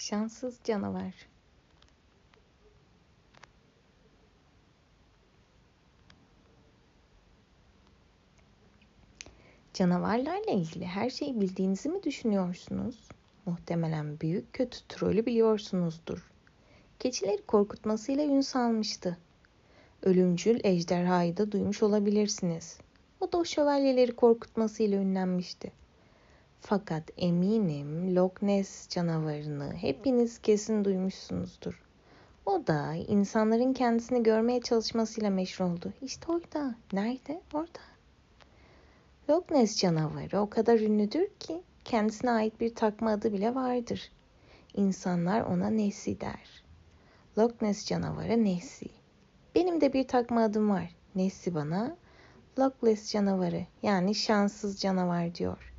Şanssız canavar. Canavarlarla ilgili her şeyi bildiğinizi mi düşünüyorsunuz? Muhtemelen büyük kötü trolü biliyorsunuzdur. Keçileri korkutmasıyla ün salmıştı. Ölümcül ejderhayı da duymuş olabilirsiniz. O da o şövalyeleri korkutmasıyla ünlenmişti. Fakat eminim Loch Ness canavarını hepiniz kesin duymuşsunuzdur. O da insanların kendisini görmeye çalışmasıyla meşhur oldu. İşte orada. Nerede? Orada. Loch Ness canavarı o kadar ünlüdür ki kendisine ait bir takma adı bile vardır. İnsanlar ona Nessie der. Loch Ness canavarı Nessie. Benim de bir takma adım var. Nessie bana Loch Ness canavarı yani şanssız canavar diyor.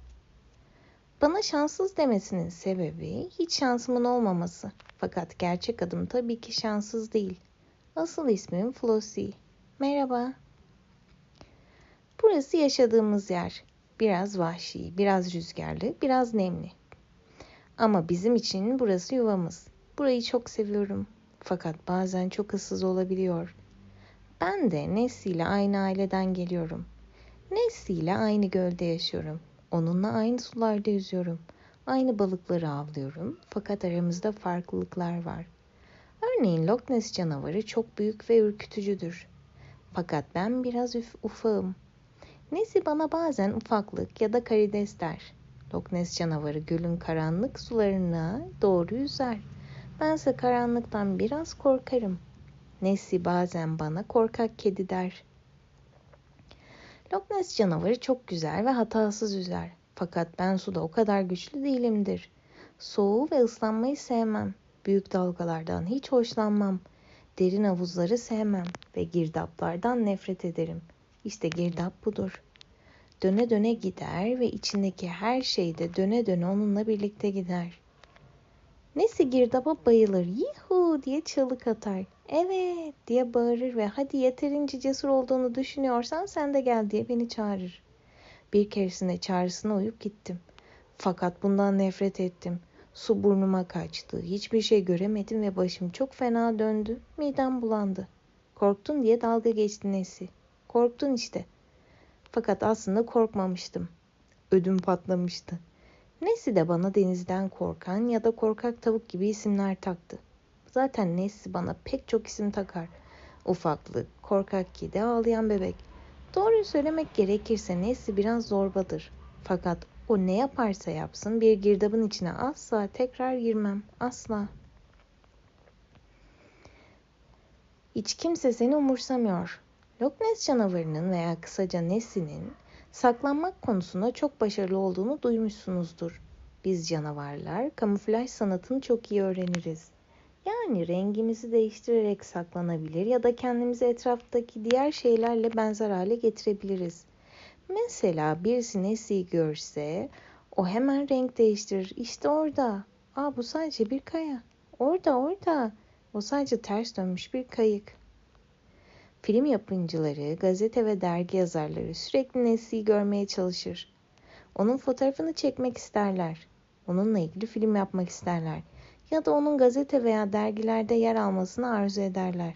Bana şanssız demesinin sebebi hiç şansımın olmaması. Fakat gerçek adım tabii ki şanssız değil. Asıl ismim Flossie. Merhaba. Burası yaşadığımız yer. Biraz vahşi, biraz rüzgarlı, biraz nemli. Ama bizim için burası yuvamız. Burayı çok seviyorum. Fakat bazen çok ıssız olabiliyor. Ben de Nessie ile aynı aileden geliyorum. Nessie ile aynı gölde yaşıyorum. Onunla aynı sularda yüzüyorum. Aynı balıkları avlıyorum. Fakat aramızda farklılıklar var. Örneğin Loch Ness canavarı çok büyük ve ürkütücüdür. Fakat ben biraz üf ufağım. Nessie bana bazen ufaklık ya da karides der. Loch Ness canavarı gölün karanlık sularına doğru yüzer. Bense karanlıktan biraz korkarım. Nessie bazen bana korkak kedi der. Loch Ness canavarı çok güzel ve hatasız yüzer. Fakat ben suda o kadar güçlü değilimdir. Soğuğu ve ıslanmayı sevmem. Büyük dalgalardan hiç hoşlanmam. Derin havuzları sevmem ve girdaplardan nefret ederim. İşte girdap budur. Döne döne gider ve içindeki her şey de döne döne onunla birlikte gider. Nesi girdaba bayılır, yuhu diye çığlık atar. Evet diye bağırır ve hadi yeterince cesur olduğunu düşünüyorsan sen de gel diye beni çağırır. Bir keresinde çağrısına uyup gittim. Fakat bundan nefret ettim. Su burnuma kaçtı. Hiçbir şey göremedim ve başım çok fena döndü. Midem bulandı. Korktun diye dalga geçti Nesi. Korktun işte. Fakat aslında korkmamıştım. Ödüm patlamıştı. Nesi de bana denizden korkan ya da korkak tavuk gibi isimler taktı. Zaten Nesi bana pek çok isim takar. Ufaklık, korkak kedi, ağlayan bebek. Doğruyu söylemek gerekirse Nesi biraz zorbadır. Fakat o ne yaparsa yapsın bir girdabın içine asla tekrar girmem. Asla. Hiç kimse seni umursamıyor. Loch Ness canavarının veya kısaca Nessie'nin saklanmak konusunda çok başarılı olduğunu duymuşsunuzdur. Biz canavarlar kamuflaj sanatını çok iyi öğreniriz. Yani rengimizi değiştirerek saklanabilir ya da kendimizi etraftaki diğer şeylerle benzer hale getirebiliriz. Mesela birisi Nessie'yi görse o hemen renk değiştirir. İşte orada. Aa bu sadece bir kaya. Orada orada. O sadece ters dönmüş bir kayık. Film yapımcıları, gazete ve dergi yazarları sürekli Nessie'yi görmeye çalışır. Onun fotoğrafını çekmek isterler. Onunla ilgili film yapmak isterler. Ya da onun gazete veya dergilerde yer almasını arzu ederler.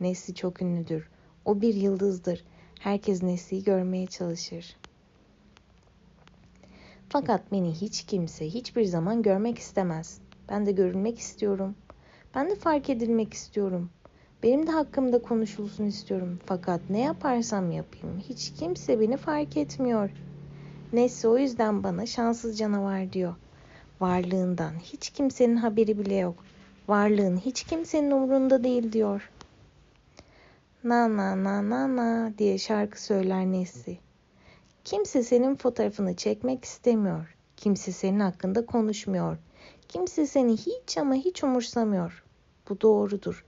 Nessie çok ünlüdür. O bir yıldızdır. Herkes Nessie'yi görmeye çalışır. Fakat beni hiç kimse hiçbir zaman görmek istemez. Ben de görülmek istiyorum. Ben de fark edilmek istiyorum. Benim de hakkımda konuşulsun istiyorum. Fakat ne yaparsam yapayım hiç kimse beni fark etmiyor. Neyse o yüzden bana şanssız canavar diyor. Varlığından hiç kimsenin haberi bile yok. Varlığın hiç kimsenin umurunda değil diyor. Na na na na na diye şarkı söyler Nesli. Kimse senin fotoğrafını çekmek istemiyor. Kimse senin hakkında konuşmuyor. Kimse seni hiç ama hiç umursamıyor. Bu doğrudur.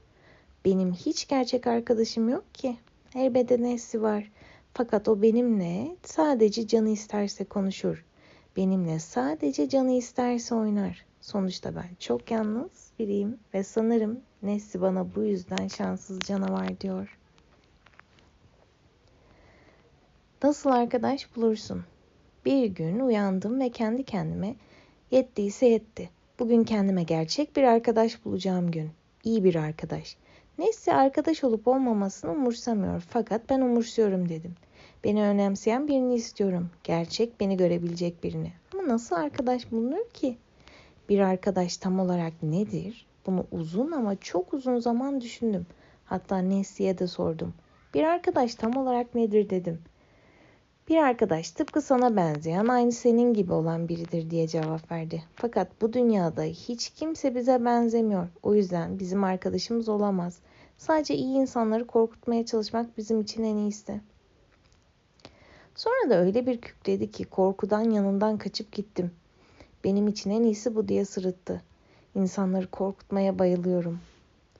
Benim hiç gerçek arkadaşım yok ki. Elbette Nesli var. Fakat o benimle sadece canı isterse konuşur. Benimle sadece canı isterse oynar. Sonuçta ben çok yalnız biriyim ve sanırım Nesli bana bu yüzden şanssız canavar diyor. Nasıl arkadaş bulursun? Bir gün uyandım ve kendi kendime yettiyse yetti. Bugün kendime gerçek bir arkadaş bulacağım gün. İyi bir arkadaş. Neyse arkadaş olup olmamasını umursamıyor fakat ben umursuyorum dedim. Beni önemseyen birini istiyorum. Gerçek beni görebilecek birini. Ama nasıl arkadaş bulunur ki? Bir arkadaş tam olarak nedir? Bunu uzun ama çok uzun zaman düşündüm. Hatta Nesi'ye de sordum. Bir arkadaş tam olarak nedir dedim. Bir arkadaş tıpkı sana benzeyen, aynı senin gibi olan biridir diye cevap verdi. Fakat bu dünyada hiç kimse bize benzemiyor. O yüzden bizim arkadaşımız olamaz. Sadece iyi insanları korkutmaya çalışmak bizim için en iyisi. Sonra da öyle bir kükredi ki korkudan yanından kaçıp gittim. Benim için en iyisi bu diye sırıttı. İnsanları korkutmaya bayılıyorum.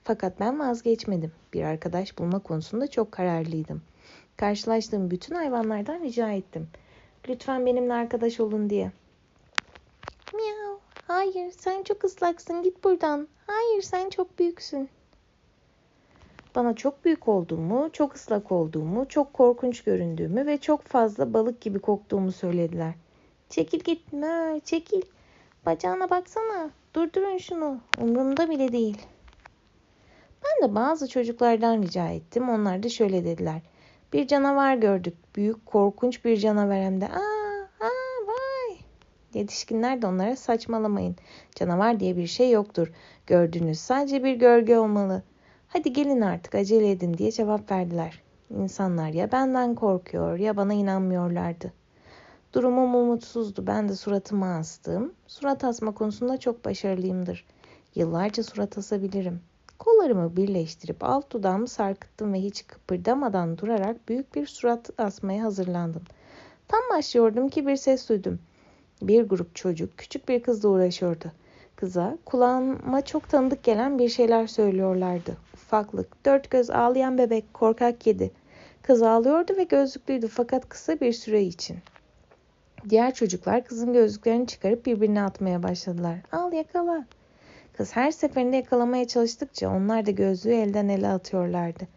Fakat ben vazgeçmedim. Bir arkadaş bulma konusunda çok kararlıydım. Karşılaştığım bütün hayvanlardan rica ettim. Lütfen benimle arkadaş olun diye. Miau. Hayır, sen çok ıslaksın. Git buradan. Hayır, sen çok büyüksün. Bana çok büyük olduğumu, çok ıslak olduğumu, çok korkunç göründüğümü ve çok fazla balık gibi koktuğumu söylediler. Çekil git, mö, çekil. Bacağına baksana. Durdurun şunu. Umurumda bile değil. Ben de bazı çocuklardan rica ettim. Onlar da şöyle dediler. Bir canavar gördük. Büyük, korkunç bir canavar hem de. Aa, aa, vay. Yetişkinler de onlara saçmalamayın. Canavar diye bir şey yoktur. Gördüğünüz sadece bir gölge olmalı. Hadi gelin artık acele edin diye cevap verdiler. İnsanlar ya benden korkuyor ya bana inanmıyorlardı. Durumum umutsuzdu. Ben de suratımı astım. Surat asma konusunda çok başarılıyımdır. Yıllarca surat asabilirim. Kollarımı birleştirip alt dudağımı sarkıttım ve hiç kıpırdamadan durarak büyük bir surat asmaya hazırlandım. Tam başlıyordum ki bir ses duydum. Bir grup çocuk küçük bir kızla uğraşıyordu. Kıza kulağıma çok tanıdık gelen bir şeyler söylüyorlardı. Ufaklık, dört göz ağlayan bebek, korkak kedi. Kız ağlıyordu ve gözlüklüydü fakat kısa bir süre için. Diğer çocuklar kızın gözlüklerini çıkarıp birbirine atmaya başladılar. Al yakala. Kız her seferinde yakalamaya çalıştıkça onlar da gözlüğü elden ele atıyorlardı.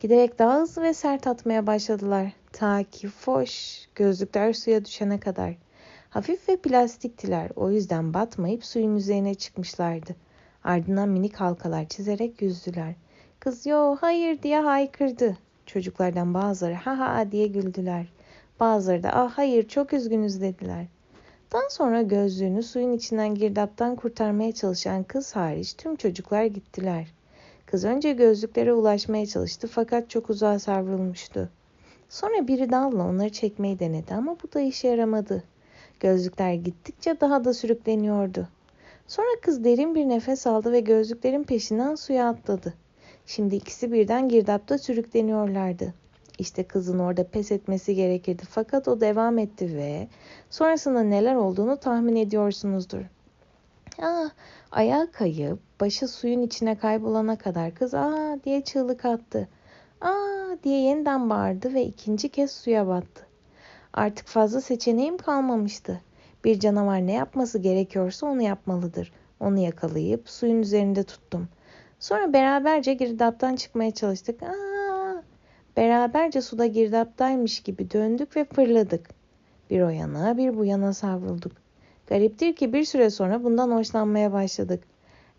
Giderek daha hızlı ve sert atmaya başladılar. Ta ki foş gözlükler suya düşene kadar. Hafif ve plastiktiler o yüzden batmayıp suyun üzerine çıkmışlardı. Ardından minik halkalar çizerek yüzdüler. Kız yo hayır diye haykırdı. Çocuklardan bazıları ha ha diye güldüler. Bazıları da ah hayır çok üzgünüz dediler. Daha sonra gözlüğünü suyun içinden girdaptan kurtarmaya çalışan kız hariç tüm çocuklar gittiler. Kız önce gözlüklere ulaşmaya çalıştı fakat çok uzağa savrulmuştu. Sonra biri dalla onları çekmeyi denedi ama bu da işe yaramadı. Gözlükler gittikçe daha da sürükleniyordu. Sonra kız derin bir nefes aldı ve gözlüklerin peşinden suya atladı. Şimdi ikisi birden girdapta sürükleniyorlardı. İşte kızın orada pes etmesi gerekirdi fakat o devam etti ve sonrasında neler olduğunu tahmin ediyorsunuzdur. Ah, ayağa kayıp başı suyun içine kaybolana kadar kız aa diye çığlık attı. Aa diye yeniden bağırdı ve ikinci kez suya battı. Artık fazla seçeneğim kalmamıştı. Bir canavar ne yapması gerekiyorsa onu yapmalıdır. Onu yakalayıp suyun üzerinde tuttum. Sonra beraberce girdaptan çıkmaya çalıştık. Aa! Beraberce suda girdaptaymış gibi döndük ve fırladık. Bir o yana bir bu yana savrulduk. Gariptir ki bir süre sonra bundan hoşlanmaya başladık.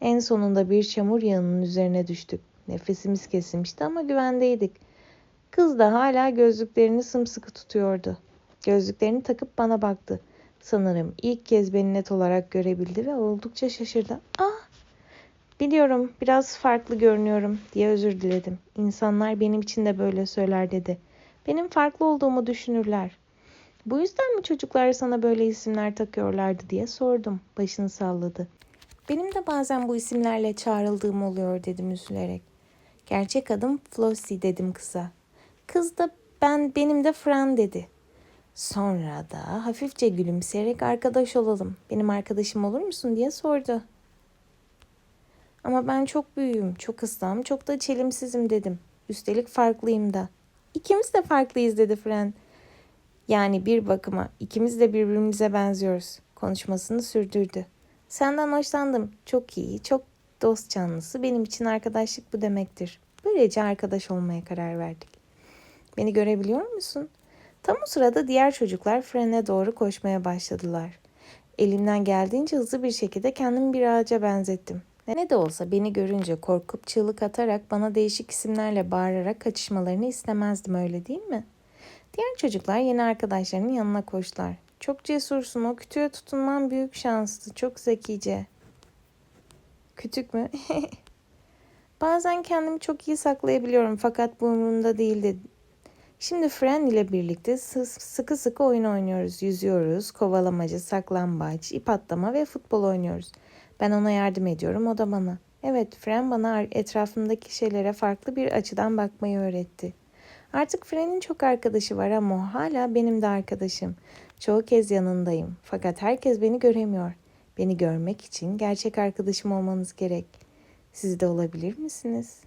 En sonunda bir çamur yağının üzerine düştük. Nefesimiz kesilmişti ama güvendeydik. Kız da hala gözlüklerini sımsıkı tutuyordu. Gözlüklerini takıp bana baktı. Sanırım ilk kez beni net olarak görebildi ve oldukça şaşırdı. Ah! Biliyorum biraz farklı görünüyorum diye özür diledim. İnsanlar benim için de böyle söyler dedi. Benim farklı olduğumu düşünürler. Bu yüzden mi çocuklar sana böyle isimler takıyorlardı diye sordum. Başını salladı. Benim de bazen bu isimlerle çağrıldığım oluyor dedim üzülerek. Gerçek adım Flossie dedim kıza. Kız da ben benim de Fran dedi. Sonra da hafifçe gülümseyerek arkadaş olalım. Benim arkadaşım olur musun diye sordu. Ama ben çok büyüğüm, çok ıslahım, çok da çelimsizim dedim. Üstelik farklıyım da. İkimiz de farklıyız dedi Fran. Yani bir bakıma ikimiz de birbirimize benziyoruz. Konuşmasını sürdürdü. Senden hoşlandım. Çok iyi, çok dost canlısı. Benim için arkadaşlık bu demektir. Böylece arkadaş olmaya karar verdik. Beni görebiliyor musun? Tam o sırada diğer çocuklar frene doğru koşmaya başladılar. Elimden geldiğince hızlı bir şekilde kendimi bir ağaca benzettim. Ne de olsa beni görünce korkup çığlık atarak bana değişik isimlerle bağırarak kaçışmalarını istemezdim öyle değil mi? Diğer çocuklar yeni arkadaşlarının yanına koştular. Çok cesursun, o kütüğe tutunman büyük şanstı, çok zekice. Kütük mü? Bazen kendimi çok iyi saklayabiliyorum fakat bu umurumda değildi. Şimdi Fren ile birlikte sı- sıkı sıkı oyun oynuyoruz. Yüzüyoruz, kovalamacı, saklambaç, ip atlama ve futbol oynuyoruz. Ben ona yardım ediyorum, o da bana. Evet, Fren bana etrafımdaki şeylere farklı bir açıdan bakmayı öğretti. Artık Fren'in çok arkadaşı var ama hala benim de arkadaşım. Çoğu kez yanındayım. Fakat herkes beni göremiyor. Beni görmek için gerçek arkadaşım olmanız gerek. Siz de olabilir misiniz?